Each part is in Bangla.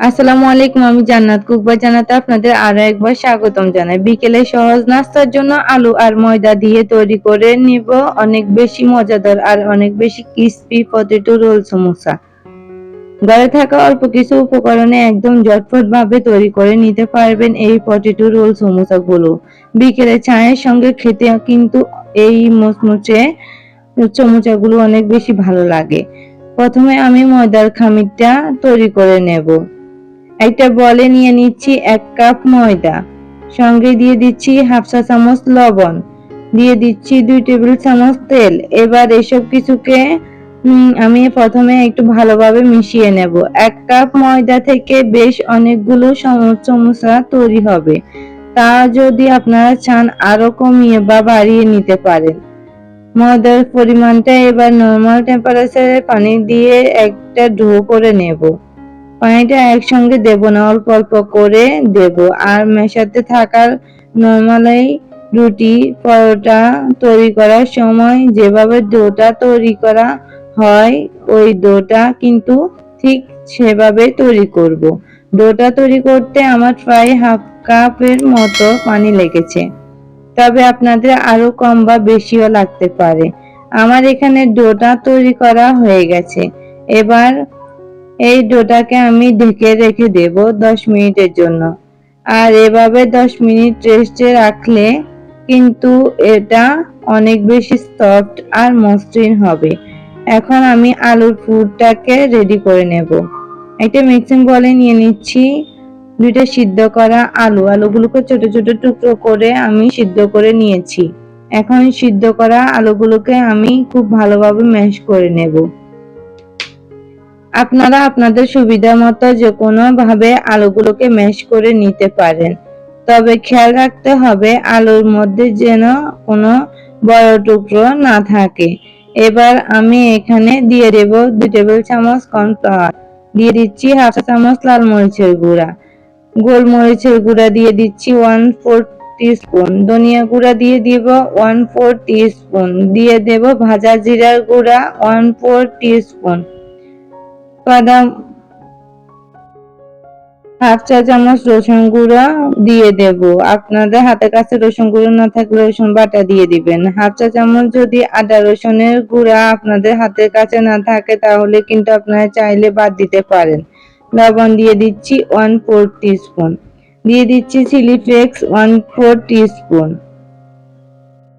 আসসালামু আলাইকুম, আমি জান্নাত কুকবা জানাতে আপনাদের আরও একবার স্বাগতম জানাই। বিকেলে সহজ নাস্তার জন্য আলু আর ময়দা দিয়ে তৈরি করে নিব। অনেক বেশি মজাদার আর অনেক বেশি ক্রিস্পি পটেটো রোল সমোসা। ঘরে থাকা অল্প কিছু উপকরণে একদম ঝটফট ভাবে তৈরি করে নিতে পারবেন এই পটেটো রোল সমোসা গুলো বিকেলে চায়ের সঙ্গে খেতে কিন্তু এই মুচমুচে সমোসা গুলো অনেক বেশি ভালো লাগে। প্রথমে আমি ময়দার খামিরটা তৈরি করে নেব। একটা বলে নিয়ে নিচ্ছি এক কাপ ময়দা। সঙ্গে দিয়ে দিচ্ছি হাফ চা চামচ লবণ। দিয়ে দিচ্ছি দুই টেবিল চামচ তেল। এবার এসব কিছুকে আমি প্রথমে একটু ভালোভাবে মিশিয়ে নেব। এক কাপ ময়দা থেকে বেশ অনেকগুলো সম- সমোসা তৈরি হবে। তা যদি আপনারা চান আরও কমিয়ে বা বাড়িয়ে নিতে পারেন। ময়দার পরিমাণটা এবার নর্মাল টেম্পারেচারে পানি দিয়ে একটা ডো করে নেব। পানিটা একসঙ্গে দেব না, অল্প অল্প করে দেব। আর মেশাতে থাকার নর্মালি রুটি, পরোটা তৈরি করার সময় যেভাবে ডোটা তৈরি করা হয়, ওই ডোটা কিন্তু ঠিক সেভাবে তৈরি করব। ডোটা তৈরি করতে আমার প্রায় হাফ কাপের মতো পানি লেগেছে। তবে আপনাদের আরও কম বা বেশিও লাগতে পারে। আমার এখানে ডোটা তৈরি করা হয়ে গেছে। এবার এই ডোটাকে আমি ঢেকে রেখে দেব দশ মিনিটের জন্য। আর এভাবে দশ মিনিট রেস্টে রাখলে কিন্তু এটা অনেক বেশি সফট আর মসৃণ হবে। এখন আমি আলুর পুরটাকে রেডি করে নেব। একটা মিক্সিং বলে নিয়ে নিচ্ছি। দুইটা সিদ্ধ করা আলু। আলুগুলোকে ছোট ছোট টুকরো করে আমি সিদ্ধ করে নিয়েছি। এখন সিদ্ধ করা আলুগুলোকে আমি খুব ভালোভাবে ম্যাশ করে নেব। আপনারা আপনাদের সুবিধা মতো যে কোনো ভাবে আলুগুলোকে ম্যাশ করে নিতে পারেন। তবে খেয়াল রাখতে হবে, আলুর মধ্যে যেন কোনো বড় টুকরো না থাকে। এবার আমি এখানে দিয়ে দেব দুই টেবিল চামচ কর্নফ্লাওয়ার। দিয়ে দিচ্ছি হাফ চামচ লাল মরিচের গুঁড়া। গোলমরিচের গুঁড়া দিয়ে দিচ্ছি ওয়ান ফোর টিস্পুন। ধনিয়া গুঁড়া দিয়ে দিব ওয়ান ফোর টিস্পুন। দিয়ে দেব ভাজা জিরার গুঁড়া ওয়ান ফোর টিস্পুন। বাদাম, হাফ চা চামচ রসুন গুঁড়া দিয়ে দেব। আপনাদের হাতের কাছে রসুন গুঁড়ো না থাকলে রসুন বাটা দিয়ে দিবেন। হাফ চা চামচ যদি আদা রসুনের গুঁড়া আপনাদের হাতের কাছে না থাকে, তাহলে কিন্তু আপনারা চাইলে বাদ দিতে পারেন। লবণ দিয়ে দিচ্ছি ওয়ান ফোর টিস্পুন দিয়ে দিচ্ছি chili flakes one four teaspoon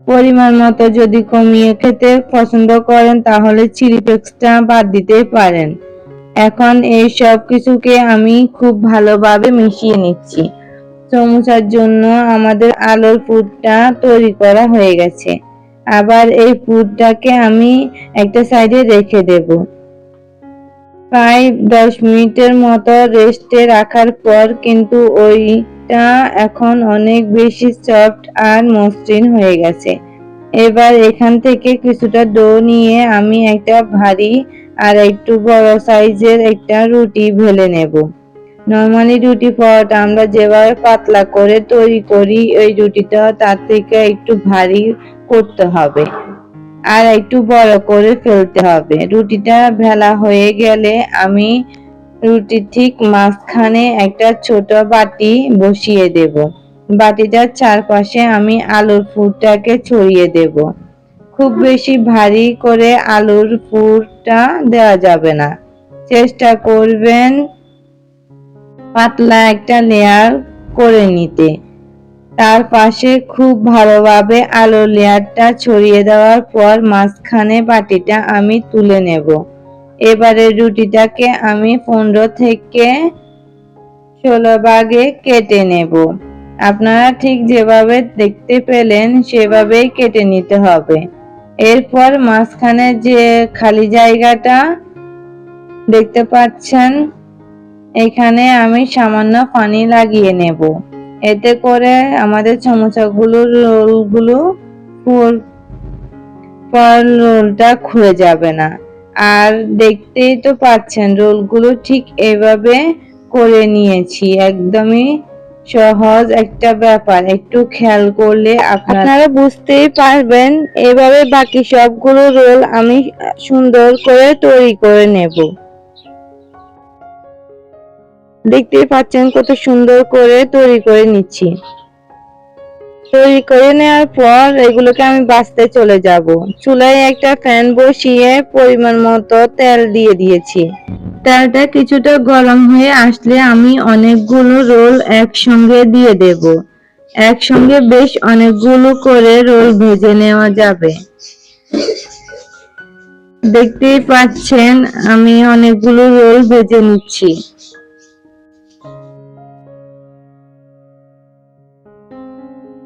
পরিমাণ মতো যদি কমিয়ে খেতে পছন্দ করেন, তাহলে চিলি ফ্লেক্সটা বাদ দিতে পারেন। এখন এই সব কিছুকে আমি খুব ভালোভাবে মিশিয়ে নিচ্ছি। সমোসার জন্য আমাদের আলুর পুরটা তৈরি করা হয়ে গেছে। আবার এই পুরটাকে আমি একটা সাইডে রেখে দেব। প্রায় দশ মিনিটের মতো রেস্টে রাখার পর কিন্তু ওইটা এখন অনেক বেশি সফট আর মসৃণ হয়ে গেছে। এবার এখান থেকে কিছুটা ডো নিয়ে আমি একটা ভারী আর একটু বড় সাইজের একটা রুটি ভেলে নেব। নর্মালি রুটি পরোটা আমরা যেভাবে পাতলা করে তৈরি করি, ওই রুটিটা তার থেকে একটু ভারী করতে হবে। আর একটু বড় করে ফেলতে হবে। রুটিটা ভেলা হয়ে গেলে আমি রুটির ঠিক মাঝখানে একটা ছোট বাটি বসিয়ে দেব। বাটিটার চারপাশে আমি আলুর পুরটাকে ছড়িয়ে দেব। খুব বেশি ভারী করে আলুর পুরটা দেওয়া যাবে না। চেষ্টা করবেন পাতলা একটা লেয়ার করে নিতে। তার পাশে খুব ভালোভাবে আলুর লেয়ারটা ছড়িয়ে দেওয়ার পর মাঝখানে বাটিটা আমি তুলে নেব। এবারে রুটিটাকে আমি পনেরো থেকে ষোলো ভাগে কেটে নেব। আপনারা ঠিক যেভাবে দেখতে পেলেন, সেভাবেই কেটে নিতে হবে। এরপর মাঝখানে যে খালি জায়গাটা দেখতে পাচ্ছেন, এখানে আমি সামান্য পানি লাগিয়ে নেব। এতে করে আমাদের সমোসাগুলোর রোলগুলো রোলটা খুলে যাবে না। আর দেখতেই তো পাচ্ছেন, রোলগুলো ঠিক এভাবে করে নিয়েছি, একদমই সহজ একটা ব্যাপার। একটু খেয়াল করলে আপনারা বুঝতেই পারবেন। এভাবে বাকি সবগুলো রোল আমি সুন্দর করে তৈরি করে নেব। দেখতেই পাচ্ছেন কত সুন্দর করে তৈরি করে নিচ্ছি। তৈরি করে নেওয়ার পর এগুলোকে আমি বাঁচতে চলে যাব। চুলায় একটা ফ্যান বসিয়ে পরিমাণ মতো তেল দিয়ে দিয়েছি। তেলটা কিছুটা গরম হয়ে আসলে আমি অনেকগুলো রোল একসঙ্গে দিয়ে দেব। একসঙ্গে বেশ অনেকগুলো করে রোল ভেজে নেওয়া যাবে। দেখতেই পাচ্ছেন, আমি অনেকগুলো রোল ভেজে নিচ্ছি।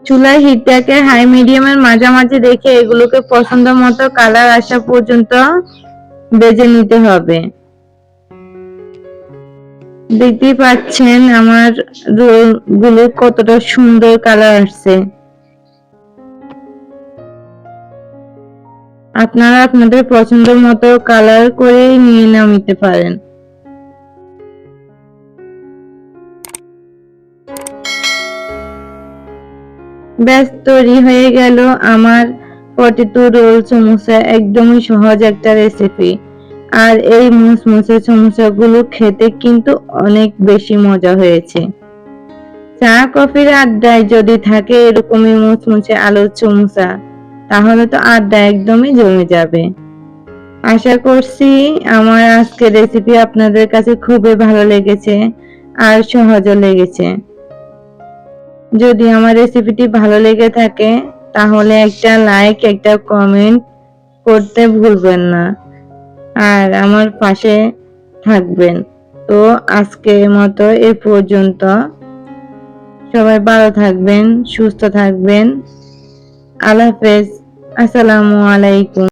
চুলার হিটটাকে হাই মিডিয়ামের মাঝামাঝি রেখে এগুলোকে পছন্দ মতো কালার আসা পর্যন্ত ভেজে নিতে হবে। দেখতেই পাচ্ছেন আমার রোলগুলো কতটা সুন্দর কালার আসছে। আপনারা আপনাদের পছন্দ মতো কালার করে নিয়ে নামিতে পারেন। ব্যাস, তৈরি হয়ে গেল আমার পটেটো রোল সমোসা, একদমই সহজ একটা রেসিপি আর এই মুসমুসে সমোসাগুলো খেতে কিন্তু অনেক বেশি মজা হয়েছে। চা, কফির আড্ডায় যদি থাকে এরকমই মুসমুসে আলুর সমোসা, তাহলে তো আড্ডা একদমই জমে যাবে। আশা করছি আমার আজকের রেসিপি আপনাদের কাছে খুবই ভালো লেগেছে আর সহজও লেগেছে। যদি আমার রেসিপিটি ভালো লেগে থাকে, তাহলে একটা লাইক একটা কমেন্ট করতে ভুলবেন না। আর আমার পাশে থাকবেন। তো আজকের মতো এ পর্যন্ত। সবাই ভালো থাকবেন, সুস্থ থাকবেন। আল্লাহ হাফেজ। আসসালামু আলাইকুম।